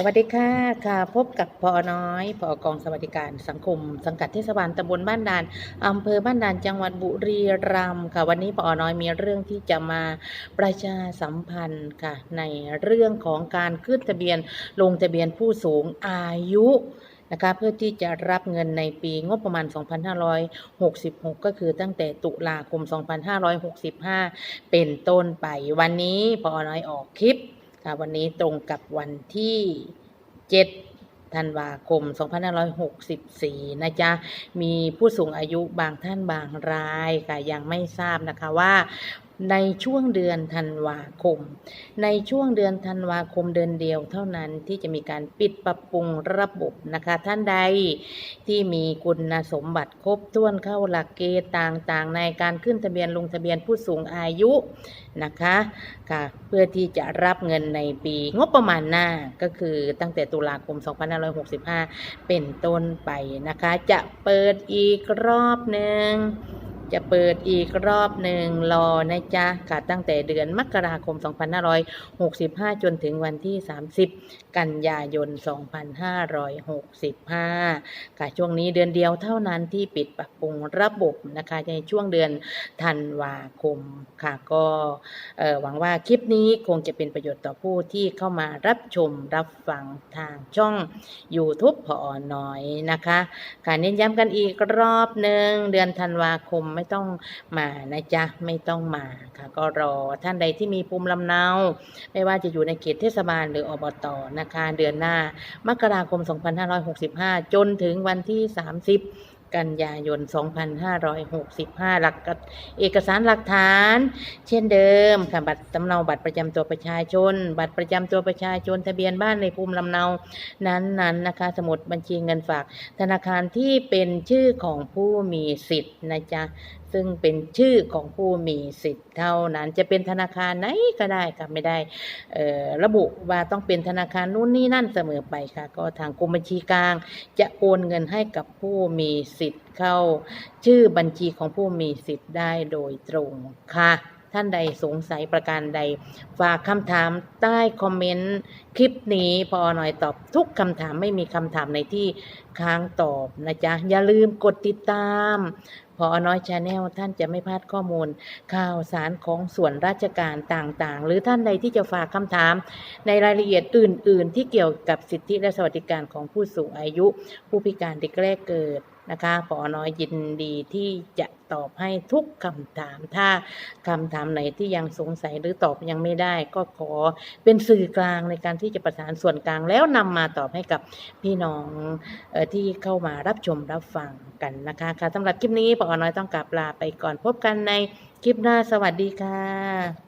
สวัสดีค่ะค่ะพบกับพอน้อยพอกองสวัสดิการสังคม สังกัดเทศบาลตำบลบ้านดานอำเภอบ้านดานจังหวัดบุรีรัมย์ค่ะ วันนี้พอน้อยมีเรื่องที่จะมาประชาสัมพันธ์ค่ะ ในเรื่องของการขึ้นทะเบียนลงทะเบียนผู้สูงอายุนะคะเพื่อที่จะรับเงินในปีงบประมาณ 2566 ก็คือตั้งแต่ตุลาคม 2565 เป็นต้นไป วันนี้พอน้อยออกคลิป ค่ะวันนี้ตรงกับวันที่7ธันวาคม 2564 นะจ๊ะ มีผู้สูงอายุบางท่านบางรายค่ะยังไม่ทราบนะคะว่า ในช่วงเดือนธันวาคม ในช่วงเดือนธันวาคมเดือนเดียวเท่านั้นที่จะมีการปิดปรับปรุงระบบนะคะ ท่านใดที่มีคุณสมบัติครบถ้วนเข้าหลักเกณฑ์ต่างๆ ในการขึ้นทะเบียนลงทะเบียนผู้สูงอายุนะคะค่ะเพื่อที่จะรับเงินในปีงบประมาณหน้าก็คือตั้งแต่ตุลาคม 2565 เป็นต้นไปนะคะ จะเปิดอีกรอบหนึ่ง จะเปิดอีกรอบหนึ่งรอนะจ๊ะค่ะตั้งแต่เดือนมกราคม 2565 จนถึงวันที่ 30 กันยายน 2565 ค่ะช่วงนี้เดือนเดียวเท่านั้นที่ปิดปรับปรุงระบบนะคะในช่วงเดือนธันวาคมค่ะก็หวังว่าคลิปนี้คงจะเป็นประโยชน์ต่อผู้ที่เข้ามารับชมรับฟังทางช่อง YouTube พอน้อยนะคะค่ะเน้นย้ำกันอีกรอบหนึ่งเดือนธันวาคมไม่ต้องมานะจ๊ะไม่ต้องมาค่ะ ก็รอท่านใดที่มีภูมิลำเนา ไม่ว่าจะอยู่ในเขตเทศบาลหรืออบตนะคะ เดือนหน้า มกราคม 2565 จนถึงวันที่ 30 กันยายน 2565 หลักเอกสารหลักฐาน เช่นเดิมค่ะบัตรสำเนาบัตรประจำตัวประชาชน บัตรประจำตัวประชาชนทะเบียนบ้านในภูมิลำเนานั้นๆนะคะ สมุดบัญชีเงินฝาก ธนาคารที่เป็นชื่อของผู้มีสิทธิ์นะจ๊ะซึ่งเป็นชื่อของผู้มีสิทธิ์เท่านั้นจะเป็นธนาคารไหนก็ได้ค่ะไม่ได้ระบุว่าต้องเป็นธนาคารนู่นนี่นั่นเสมอไปค่ะ ก็ทางกรมบัญชีกลาง จะโอนเงินให้กับผู้มีสิทธิ์เข้า ชื่อบัญชีของผู้มีสิทธิ์ได้โดยตรงค่ะ ท่านใดสงสัยประการใด ฝากคำถามใต้คอมเมนต์คลิปนี้พอหน่อยตอบทุกคำถามไม่มีคำถามในที่ค้างตอบนะจ๊ะ อย่าลืมกดติดตามพอน้อยชาแนลท่านจะไม่พลาดข้อมูล ข่าวสารของส่วนราชการต่างๆ หรือท่านใดที่จะฝากคำถาม ในรายละเอียดอื่น ๆ ที่เกี่ยวกับสิทธิและสวัสดิการของผู้สูงอายุ ผู้พิการเด็กแรกเกิด นะคะพอน้อยยินดีที่จะตอบให้ทุกคำถาม ถ้าคำถามไหนที่ยังสงสัยหรือตอบยังไม่ได้ ก็ขอเป็นสื่อกลางในการที่จะประสานส่วนกลางแล้วนำมาตอบให้กับพี่น้องออที่เข้ามารับชมรับฟังกันนะคะค่ะสำหรับคลิปนี้ปอน้อยต้องกลับลาไปก่อนพบกันในคลิปหน้าสวัสดีค่ะ